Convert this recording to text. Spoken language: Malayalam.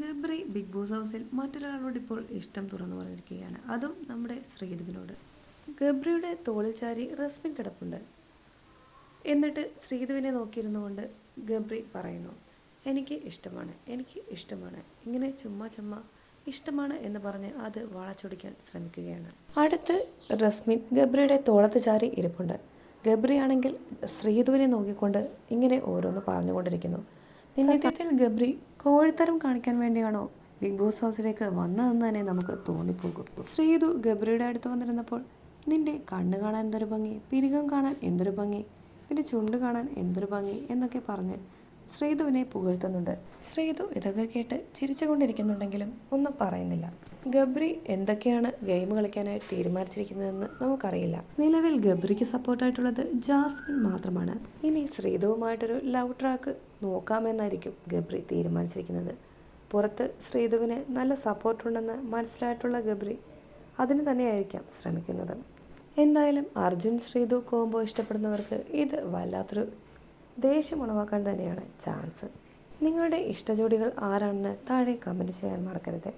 ഗബ്രി ബിഗ് ബോസ് ഹൗസിൽ മറ്റൊരാളോട് ഇപ്പോൾ ഇഷ്ടം തുറന്നു പറഞ്ഞിരിക്കുകയാണ്. അതും നമ്മുടെ ശ്രീധുവിനോട്. ഗബ്രിയുടെ തോളിൽ ചാരി റസ്മിൻ കിടപ്പുണ്ട്. എന്നിട്ട് ശ്രീധുവിനെ നോക്കിയിരുന്നുകൊണ്ട് ഗബ്രി പറയുന്നു എനിക്ക് ഇഷ്ടമാണ് എനിക്ക് ഇഷ്ടമാണ്. ഇങ്ങനെ ചുമ്മാ ചുമ്മാ ഇഷ്ടമാണ് എന്ന് പറഞ്ഞ് അത് വളച്ചൊടിക്കാൻ ശ്രമിക്കുകയാണ്. അടുത്ത് റസ്മിൻ ഗബ്രിയുടെ തോളത്ത് ചാരി ഇരിപ്പുണ്ട്. ഗബ്രിയാണെങ്കിൽ ശ്രീധുവിനെ നോക്കിക്കൊണ്ട് ഇങ്ങനെ ഓരോന്ന് പറഞ്ഞുകൊണ്ടിരിക്കുന്നു. സത്യത്തിൽ ഗബ്രി കോഴിത്തരം കാണിക്കാൻ വേണ്ടിയാണോ ബിഗ് ബോസ് ഹൗസിലേക്ക് വന്നതെന്ന് തന്നെ നമുക്ക് തോന്നിപ്പോകും. ശ്രീതു ഗബ്രിയുടെ അടുത്ത് വന്നിരുന്നപ്പോൾ നിന്റെ കണ്ണ് കാണാൻ എന്തൊരു ഭംഗി? പിരികം കാണാൻ എന്തൊരു ഭംഗി? നിന്റെ ചുണ്ട് കാണാൻ എന്തൊരു ഭംഗി? എന്നൊക്കെ പറഞ്ഞ് ശ്രീധുവിനെ പുകഴ്ത്തുന്നുണ്ട്. ശ്രീധു ഇതൊക്കെ കേട്ട് ചിരിച്ചുകൊണ്ടിരിക്കുന്നുണ്ടെങ്കിലും ഒന്നും പറയുന്നില്ല. ഗബ്രി എന്തൊക്കെയാണ് ഗെയിം കളിക്കാനായി തീരുമാനിച്ചിരിക്കുന്നതെന്ന് നമുക്കറിയില്ല. നിലവിൽ ഗബ്രിക്ക് സപ്പോർട്ടായിട്ടുള്ളത് ജാസ്മിൻ മാത്രമാണ്. ഇനി ശ്രീധുവുമായിട്ടൊരു ലവ് ട്രാക്ക് നോക്കാമെന്നായിരിക്കും ഗബ്രി തീരുമാനിച്ചിരിക്കുന്നത്. പുറത്ത് ശ്രീധുവിന് നല്ല സപ്പോർട്ടുണ്ടെന്ന് മനസ്സിലായിട്ടുള്ള ഗബ്രി അതിന് തന്നെയായിരിക്കാം ശ്രമിക്കുന്നത്. എന്തായാലും അർജുൻ ശ്രീധു കോംബോ ഇഷ്ടപ്പെടുന്നവർക്ക് ഇത് വല്ലാത്തൊരു ദേഷ്യം ഉളവാക്കാൻ തന്നെയാണ് ചാൻസ്. നിങ്ങളുടെ ഇഷ്ടജോഡികൾ ആരാണെന്ന് താഴെ കമന്റ് ചെയ്യാൻ മറക്കരുത്.